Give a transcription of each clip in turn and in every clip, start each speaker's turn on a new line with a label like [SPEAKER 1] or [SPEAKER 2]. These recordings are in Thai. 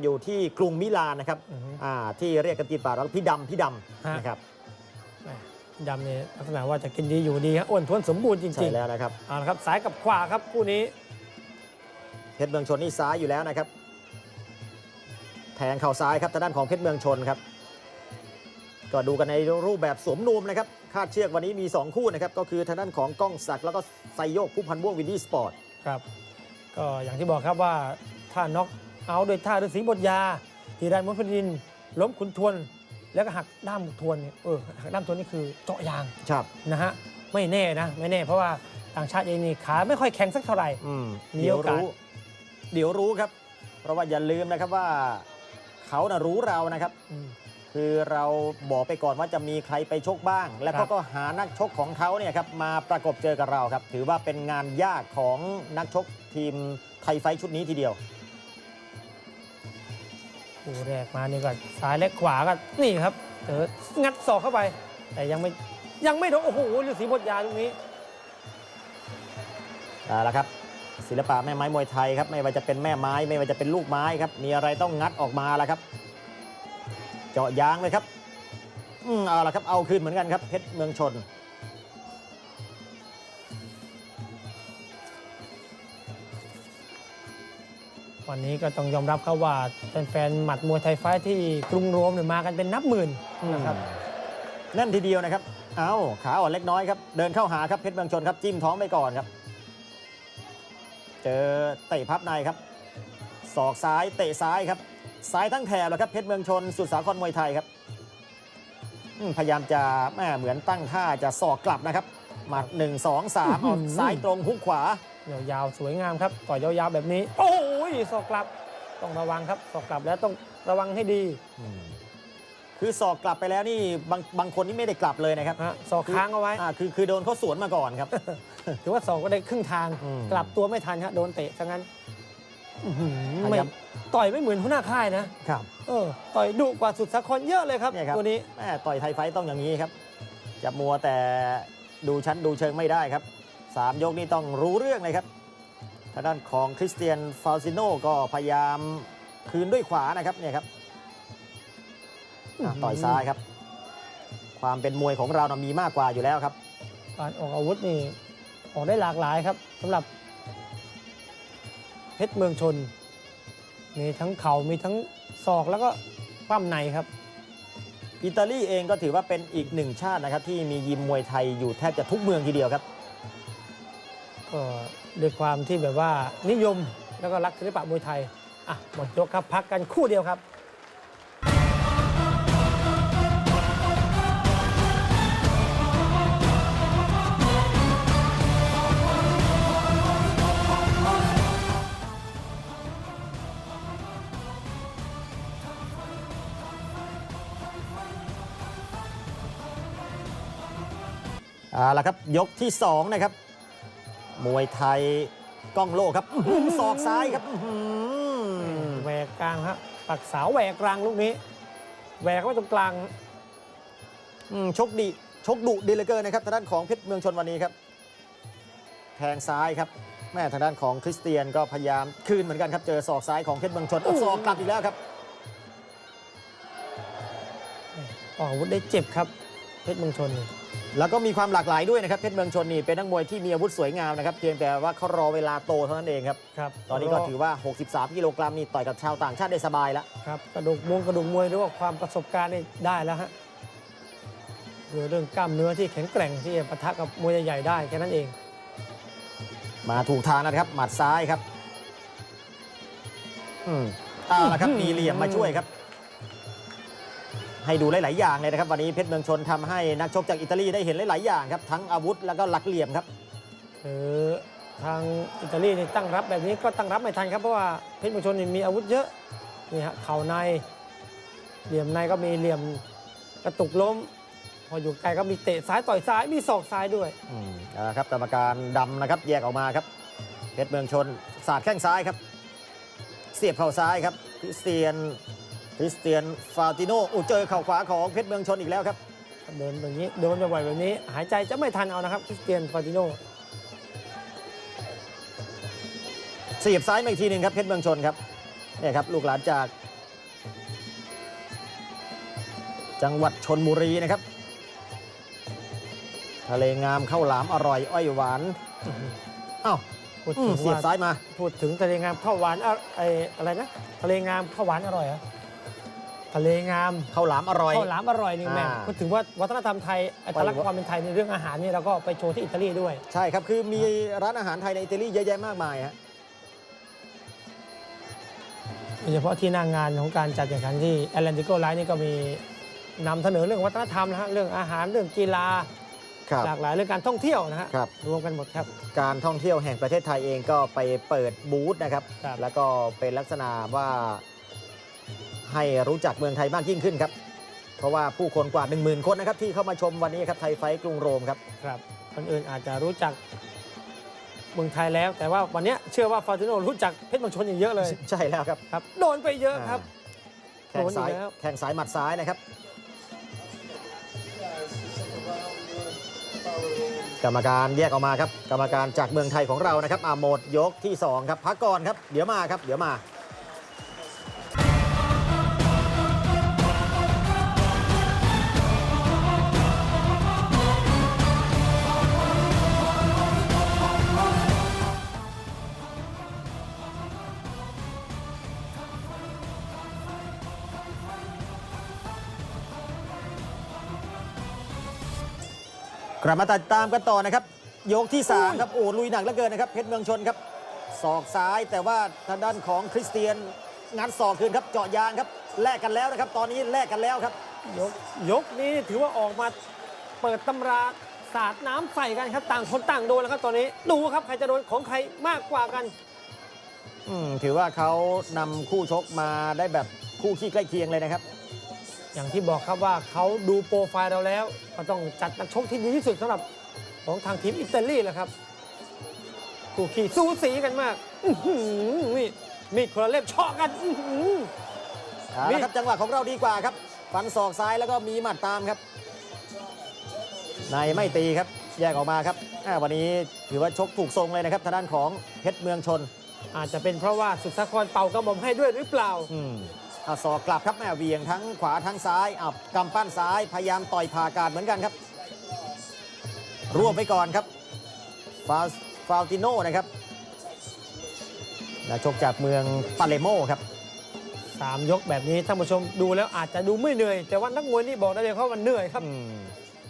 [SPEAKER 1] อยู่ที่กรุงมิลานนะครับ
[SPEAKER 2] อือฮึ
[SPEAKER 1] อ่าที่เรียกกันติดปากว่าพี่ดำพี่ด
[SPEAKER 2] ฮะำ
[SPEAKER 1] นะครับ
[SPEAKER 2] แหม่ดำเนี่ยลักษณะว่าจะกินดีอยู่ดีครับอ้วนท้วนสมบูรณ์จ
[SPEAKER 1] ใช่
[SPEAKER 2] ริง
[SPEAKER 1] แล้วนะครับ
[SPEAKER 2] ๆเอาละครับซ้ายกับขวาครับคู่นี้
[SPEAKER 1] เพชรเมืองชนนี่ซ้ายอยู่แล้วนะครับ แทงเข่าซ้ายครับทางด้านของเพชรเมืองชนครับ ก็ดูกันในรูปแบบสวมนวมนะครับคาดเชือกวันนี้มี 2 คู่นะครับก็คือทางด้านของก้องศักดิ์แล้วก็ไซโยกผู้พันม่วงวินดี้สปอร์ต
[SPEAKER 2] ครับก็อย่างที่บอกครับว่าถ้าน็อก เอาท์โดยท่าฤาษีบทยา ทีแดนมนพดิน ล้มขุนทวน แล้วก็หักด้ามทวนเนี่ยเออหักด้ามทวนนี่คือเจาะยาง
[SPEAKER 1] ครับ
[SPEAKER 2] นะฮะไม่แน่นะไม่แน่ เพราะว่าต่างชาติเองนี่ขาไม่ค่อยแข็งสักเท่าไหร่
[SPEAKER 1] อืม
[SPEAKER 2] มี
[SPEAKER 1] เดี๋ยว
[SPEAKER 2] โอกาส
[SPEAKER 1] รู้ เดี๋ยวรู้ครับ เพราะว่าอย่าลืมนะครับว่า เขาน่ะรู้เรานะครับ
[SPEAKER 2] อืม
[SPEAKER 1] คือเราบอกไปก่อนว่าจะมีใครไปชกบ้าง แล้ว
[SPEAKER 2] ครั
[SPEAKER 1] เขา
[SPEAKER 2] บ
[SPEAKER 1] ก็หานักชกของเขาเนี่ยครับมาประกบเจอกับเราครับ ถือว่าเป็นงานยากของนักชกทีมไทยไฟท์ชุดนี้ทีเดียว
[SPEAKER 2] คู่แรกมานี่ก็ซ้ายและขวาก็นี่ครับเจองัดศอกเข้าไป แต่ยังไม่ยังไม่โดนโอ้โหฤาษีบทยาตรงนี้
[SPEAKER 1] เอาละครับ ศิลปะแม่ไม้มวยไทยครับไม่ว่าจะเป็นแม่ไม้ไม่ว่าจะเป็นลูกไม้ครับ มีอะไรต้องงัดออกมาล้วครับ เจาะยางเลยครับอืมเอาละครับเอาคืนเหมือนกันครับเพชรเมืองชน
[SPEAKER 2] วันนี้ก็ต้องยอมรับครับว่าแฟนๆหมัดมวยไทยไฟท์ที่กรุงโรมเนี่ยมากันเป็นนับหมื่นนะครับ
[SPEAKER 1] แนั่นทีเดียวนะครับ เอาขาอ่อนเล็กน้อยครับ เดินเข้าหาครับเพชรเมืองชนครับ จิ้มท้องไปก่อนครับ เจอเตะพับในครับ ศอกซ้ายเตะซ้ายครับ ซ้ายทั้งแถบแล้วครับเพชรเมืองชนสุดสาครมวยไทยครับอืมพยายามจะแม่เหมือนตั้งท่าจะศอกกลับนะครับ หมัด1 2 3เอาซ้ายตรงหุกขวา
[SPEAKER 2] ยาวๆสวยงามครับ ต่อยยาวๆแบบนี้ โอ้ย ศอกกลับต้องระวังครับศอกกลับแล้วต้องระวังให้ดี
[SPEAKER 1] อืมคือศอกกลับไปแล้วนี่บางบางคนนี่ไม่ได้กลับเลยนะครับ
[SPEAKER 2] ฮะศอกค้างเอาไว้
[SPEAKER 1] อ่าคือคือโดนเขาสวนมาก่อนครับ
[SPEAKER 2] ถือว่าศอกก็ได้ครึ่งทาง
[SPEAKER 1] อืม
[SPEAKER 2] กลับตัวไม่ทันฮะโดนเตะซะงั้นอื้อหือ
[SPEAKER 1] พยา
[SPEAKER 2] ไม่
[SPEAKER 1] ยาม
[SPEAKER 2] ต่อยไม่เหมือนหัวหน้าค่ายนะ
[SPEAKER 1] ครับ
[SPEAKER 2] เออต่อยดุกว่าสุดสาครเยอะเลยครับ
[SPEAKER 1] เนี่ยครับ
[SPEAKER 2] ตัวนี้
[SPEAKER 1] แม่ต่อยไทยไฟท์ต้องอย่างนี้ครับ จะมัวแต่ดูชั้นดูเชิงไม่ได้ครับสามยกนี้ต้องรู้เรื่องเลยครับ ทางด้านของคริสเตียนฟาซิโนก็พยายามคืนด้วยขวานะครับเนี่ยครับอะต่อยซ้ายครับ ความเป็นมวยของเรานะมีมากกว่าอยู่แล้วครับ
[SPEAKER 2] การออกอาวุธนี่ออกได้หลากหลายครับสำหรับเพชรเมืองชน มีทั้งเข่ามีทั้งศอกแล้วก็ปั้มในครับ
[SPEAKER 1] อิตาลีเองก็ถือว่าเป็นอีกหนึ่งชาตินะครับที่มียิมมวยไทยอยู่แทบจะทุกเมืองทีเดียวครับ
[SPEAKER 2] ก็ด้วยความที่แบบว่านิยมแล้วก็รักศิลปะมวยไทย อะ หมดยกครับพักกันคู่เดียวครับ
[SPEAKER 1] เอาละครับ ยกที่ 2 นะครับ มวยไทยก้องโลกครับอื้อหือศอกซ้ายครับอื้อหือ
[SPEAKER 2] แหวกกลางฮะปักเสาวแหวกกลางลูกนี้แหวกไว้ตรงกลาง
[SPEAKER 1] อืมชกดีชกดุดีเหลือเกินนะครับทางด้านของเพชรเมืองชนวันนี้ครับแทงซ้ายครับ แม่ทางด้านของคริสเตียนก็พยายามคืนเหมือนกันครับเจอศอกซ้ายของเพชรเมืองชนเอาศอกกลับอีกแล้วครับ
[SPEAKER 2] ออกอาวุธได้เจ็บครับ เพชรเมืองชนนี่
[SPEAKER 1] แล้วก็มีความหลากหลายด้วยนะครับเพชรเมืองชนนี่เป็นนักมวยที่มีอาวุธสวยงามนะครับเพียงแต่ว่าเขารอเวลาโตเท่านั้นเองครับ
[SPEAKER 2] ครับ
[SPEAKER 1] ตอนนี้ก็ถือว่า 63 กิโลกรัมนี่ต่อยกับชาวต่างชาติได้สบายแล้ว
[SPEAKER 2] ครับกระดูกมวงกระดูกมวยหรือว่าความประสบการณ์นี่ได้แล้วฮะเหลือเรื่องกล้ามเนื้อที่แข็งแกร่งที่จะปะทะกับมวยใหญ่ๆได้แค่นั้นเอง
[SPEAKER 1] มาถูกทางนะครับ หมัดซ้ายครับอืมเอาละครับมีเหลี่ยมมาช่วยครับ ให้ดูหลาย ๆ อย่างเลยนะครับ วันนี้เพชรเมืองชนทำให้นักชกจากอิตาลีได้เห็นหลาย ๆ อย่างครับ ทั้งอาวุธแล้วก็หลักเหลี่ยมครับ
[SPEAKER 2] คือทางอิตาลีนี่ตั้งรับแบบนี้ก็ตั้งรับไม่ทันครับเพราะว่าเพชรเมืองชนนี่มีอาวุธเยอะนี่ฮะเข่าในเหลี่ยมในก็มีเหลี่ยมกระตุกล้ม พออยู่ไกลก็มีเตะซ้ายต่อยซ้ายมีศอกซ้ายด้วย
[SPEAKER 1] อืมเอาละครับกรรมการดำนะครับแยกออกมาครับเพชรเมืองชนสาดแข้งซ้ายครับ เสียบเข่าซ้ายครับคริสเตียนค ริสเตียนฟาติโนอู้เจอเข่าขวาของเพชรเมืองชนอีกแล้วครับ
[SPEAKER 2] เดินแบบนี้โดนบ่อยๆแบบนี้ หายใจจะไม่ทันเอานะครับคริสเตียนฟาติโน
[SPEAKER 1] เสียบซ้ายมาอีกทีหนึ่งครับเพชรเมืองชนครับเนี่ยครับลูกหลานจาก จังหวัดชนบุรีนะครับ ทะเลงามข้าวหลามอร่อย อ้อยหวานอ้าว
[SPEAKER 2] พูด
[SPEAKER 1] อื
[SPEAKER 2] ถึ
[SPEAKER 1] ม
[SPEAKER 2] ง
[SPEAKER 1] เสียบ
[SPEAKER 2] ว่า
[SPEAKER 1] ซ้ายมา
[SPEAKER 2] พูดถึงทะเลงามข้าวหวานอะไออะไรนะทะเลงามข้าวหวานอร่อยเหรอ ทะเลงาม
[SPEAKER 1] ข้าวหลามอร่อย
[SPEAKER 2] ข้าวหลามอร่อยนี่แม่
[SPEAKER 1] อ่า
[SPEAKER 2] พูดถึงว่าวัฒนธรรมไทยอัตลักษ
[SPEAKER 1] ไป
[SPEAKER 2] ณ์ความเป็นไทยในเรื่องอาหารนี่เราก็ไปโชว์ที่อิตาลีด้วย
[SPEAKER 1] ใช่ครับ คือมีร้านอาหารไทยในอิตาลีเยอะแยะมากมายฮะ
[SPEAKER 2] โดยเฉพาะที่หน้างงานของการจัดแข่งขันที่แอตแลนติโกไลท์นี่ก็มีนำเสนอเรื่องวัฒนธรรมนะฮะเรื่องอาหารเรื่องกีฬา
[SPEAKER 1] ครับ
[SPEAKER 2] หลากหลายเรื่องการท่องเที่ยวนะฮะ
[SPEAKER 1] ครับ
[SPEAKER 2] รวมกันหมดครับ
[SPEAKER 1] การท่องเที่ยวแห่งประเทศไทยเองก็ไปเปิดบูธนะครับ
[SPEAKER 2] ครับ
[SPEAKER 1] แล้วก็เป็นลักษณะว่า ให้รู้จักเมืองไทยมากยิ่งขึ้นครับ เพราะว่าผู้คนกว่า 1 0,000 คนนะครับที่เข้ามาชมวันนี้ครับไทยไฟท์กรุงโรมครับ
[SPEAKER 2] ครับคนอื่นอาจจะรู้จักเมืองไทยแล้ว แต่ว่าวันเนี้ยเชื่อว่าฟาติโนรู้จักเพชรเมืองชนอย่างเยอะเลย
[SPEAKER 1] ใช่แล้วครับ
[SPEAKER 2] ครับโดนไปเยอะครับ
[SPEAKER 1] แข่งซ้าย
[SPEAKER 2] โดนอีกแล้ว
[SPEAKER 1] แข่งซ้ายหมัดซ้ายนะครับ กรรมการแยกออกมาครับ กรรมการจากเมืองไทยของเรานะครับอาโมดยกที่ 2 ครับพักก่อนครับ เดี๋ยวมาครับ เดี๋ยวมา กลับมาติดตามกันต่อนะครับ ยกที่ 3 ครับ โอ้ลุยหนักเหลือเกินนะครับ เพชรเมืองชนครับศอกซ้ายแต่ว่าทางด้านของคริสเตียนงัดศอกคืนครับเจาะยางครับแลกกันแล้วนะครับ ตอนนี้แลกกันแล้วครับ
[SPEAKER 2] ยกยกนี้ถือว่าออกมาเปิดตำราสาดน้ำใส่กันครับต่างคนต่างโดนแล้วครับตอนนี้ดูครับใครจะโดนของใครมากกว่ากัน
[SPEAKER 1] อืมถือว่าเขานำคู่ชกมาได้แบบคู่ขี้ใกล้เคียงเลยนะครับ
[SPEAKER 2] อย่างที่บอกครับว่าเขาดูโปรไฟล์เราแล้ว ก็ต้องจัดนักชกที่ดีที่สุดสำหรับของทางทีมอิตาลีแหละครับคู่ขี่สูสีกันมากอื้อหือนี่มีดคนละเล่มเชาะกันอื้อหือ
[SPEAKER 1] เอา
[SPEAKER 2] นี่
[SPEAKER 1] ละครับจังหวะของเราดีกว่าครับ ฟันศอกซ้ายแล้วก็มีหมัดตามครับในไม่ตีครับ แยกออกมาครับอ่าวันนี้ถือว่าชกถูกทรงเลยนะครับทางด้านของเพชรเมืองชน
[SPEAKER 2] อาจจะเป็นเพราะว่าสุดสาครเป่ากระหม่อมให้ด้วยหรือเปล่า
[SPEAKER 1] อืมเอาศอกกลับครับแม่เหวียงทั้งขวาทั้งซ้ายเอากำปั้นซ้ายพยายามต่อยผ่ากาดเหมือนกันครับ รวบไปก่อนครับฟาฟาวติโนนะครับนักชกจากเมืองปาเลโมครับ
[SPEAKER 2] สามยกแบบนี้ท่านผู้ชมดูแล้วอาจจะดูไม่เหนื่อย แต่ว่านักมวยนี่บอกได้เลยว่ามันเหนื่อยครับ
[SPEAKER 1] อืม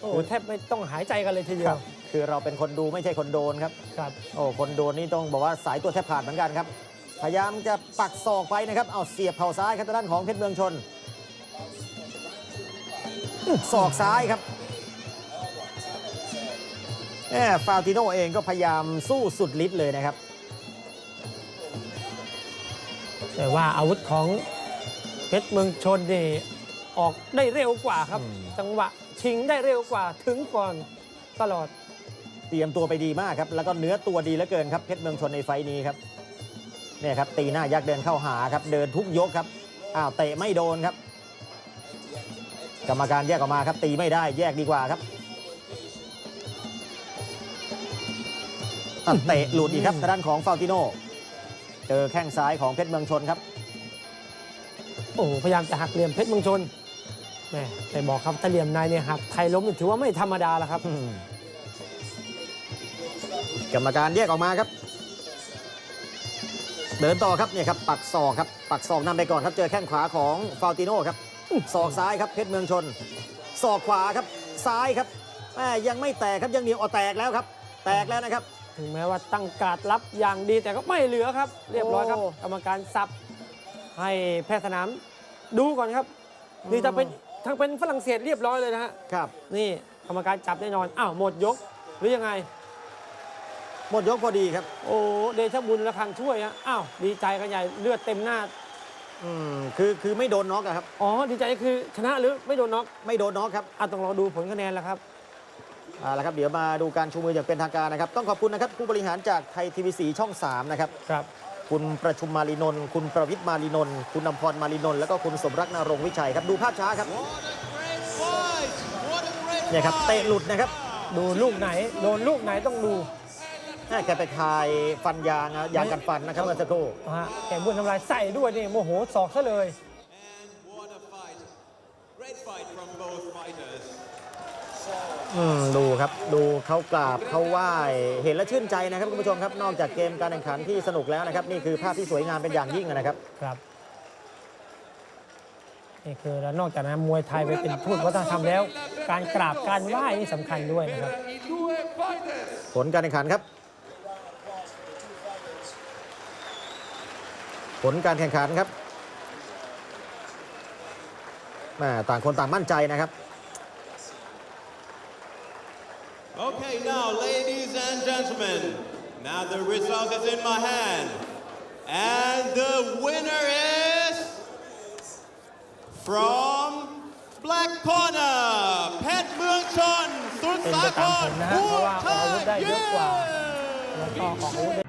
[SPEAKER 2] โอ้โหแทบไม่ต้องหายใจกันเลยทีเดี
[SPEAKER 1] ค
[SPEAKER 2] ย
[SPEAKER 1] รั
[SPEAKER 2] ว
[SPEAKER 1] บคือเราเป็นคนดูไม่ใช่คนโดนครับ
[SPEAKER 2] ครับ
[SPEAKER 1] โอ้คนโดนนี่ต้องบอกว่าสายตัวแทบขาดเหมือนกันครับ พยายามจะปักศอกไปนะครับเอาเสียบเข่าซ้ายครับทางด้านของเพชรเมืองชนศอกซ้ายครับแหมฟาวติโนเองก็พยายามสู้สุดฤทธิ์เลยนะครับ
[SPEAKER 2] แต่ว่าอาวุธของเพชรเมืองชนนี่ออกได้เร็วกว่าครับ
[SPEAKER 1] อืม
[SPEAKER 2] จังหวะชิงได้เร็วกว่าถึงก่อนตลอด
[SPEAKER 1] เตรียมตัวไปดีมากครับ แล้วก็เนื้อตัวดีเหลือเกินครับเพชรเมืองชนในไฟต์นี้ครับ เนี่ยครับตีหน้ายักษ์เดินเข้าหาครับเดินทุกยกครับอ้าวเตะไม่โดนครับ กรรมการแยกออกมาครับตีไม่ได้แยกดีกว่าครับอะเตะหลุดอีกครับทางด้านของฟาวติโนเจอแข้งซ้ายของเพชรเมืองชนครับ
[SPEAKER 2] โอ้โหพยายามจะหักเหลี่ยมเพชรเมืองชนแหม่แต่บอกครับถ้าเหลี่ยมในเนี่ยหักไทยล้มนี่ถือว่าไม่ธรรมดาแล้วครับ
[SPEAKER 1] อืมกรรมการแยกออกมาครับ เดินต่อครับเนี่ยครับปักศอกครับปักศอกนำไปก่อนครับเจอแข้งขวาของฟาวติโนครับศอกซ้ายครับเพชรเมืองชนศอกขวาครับซ้ายครับแม่ยังไม่แตกครับยังเหนียวเอาแตกแล้วครับ แตกแล้วนะครับ
[SPEAKER 2] ถึงแม้ว่าตั้งการดรับอย่างดีแต่ก็ไม่เหลือครับ เรียบร้อยครับ
[SPEAKER 1] โอ้
[SPEAKER 2] กรรมการสับให้แพทย์สนามดูก่อนครับ นี่ถ้าเป็นทางเป็นฝรั่งเศสเรียบร้อยเลยนะฮะ
[SPEAKER 1] ครับ
[SPEAKER 2] นี่กรรมการจับแน่นอนอ้าวหมดยกหรือยังไง
[SPEAKER 1] หมดยกพอดีครับ
[SPEAKER 2] โอ้เดชะบุญละครังช่วยฮะอ้าวดีใจกันใหญ่เลือดเต็มหน้า
[SPEAKER 1] อืมคือคือไม่โดนน็อกอะครับ
[SPEAKER 2] อ๋อ ดีใจคือชนะหรือไม่โดนน็อก
[SPEAKER 1] ไม่โดนน็อกครับ
[SPEAKER 2] อะต้องรอดูผลคะแนนแล้วครับ
[SPEAKER 1] เอาละครับเดี๋ยวมาดูการชูมืออย่างเป็นทางการนะครับ ต้องขอบคุณนะครับผู้บริหารจากไทยทีวีสีช่อง 3 นะครับ
[SPEAKER 2] ครับ
[SPEAKER 1] คุณประชุมมารีนนท์คุณประวิทย์มารีนนท์คุณนำพรมารีนนท์แล้วก็คุณสมรักนรงค์วิชัยครับดูภาพช้าครับ เนี่ยครับเตะหลุดนะครับ
[SPEAKER 2] ดูลูกไหนโดนลูกไหนต้องดู
[SPEAKER 1] แค่แกไปคายฟันยางอะยางกันฟันนะครับเมื่อสักครู่
[SPEAKER 2] นะฮะแกบ้วนน้ำลายใส่ด้วยนี่โมโหศอกซะเลย
[SPEAKER 3] And what a fight. Great fight from both fighters.
[SPEAKER 1] อืมดูครับดูเขากราบเขาไหว้เห็นแล้วชื่นใจนะครับคุณผู้ชมครับนอกจากเกมการแข่งขันที่สนุกแล้วนะครับ นี่คือภาพที่สวยงามเป็นอย่างยิ่งนะครับ
[SPEAKER 2] ครับนี่คือแล้วนอกจากนั้นมวยไทยไปเป็นทูตวัฒนธรรมแล้ว การกราบการไหว้นี่สำคัญด้วยนะครับ
[SPEAKER 1] ผลการแข่งขันครับ ผลการแข่งขันครับแม่ต่างคนต่างมั่นใจนะครับ
[SPEAKER 3] Okay, now, ladies and gentlemen, now the result is in my hand. And the winner is from Black Corner, Pet Muang Chon, Sun
[SPEAKER 2] เป็นไปตามผลนะฮะเพราะว่าออกอาวุธได้เยอ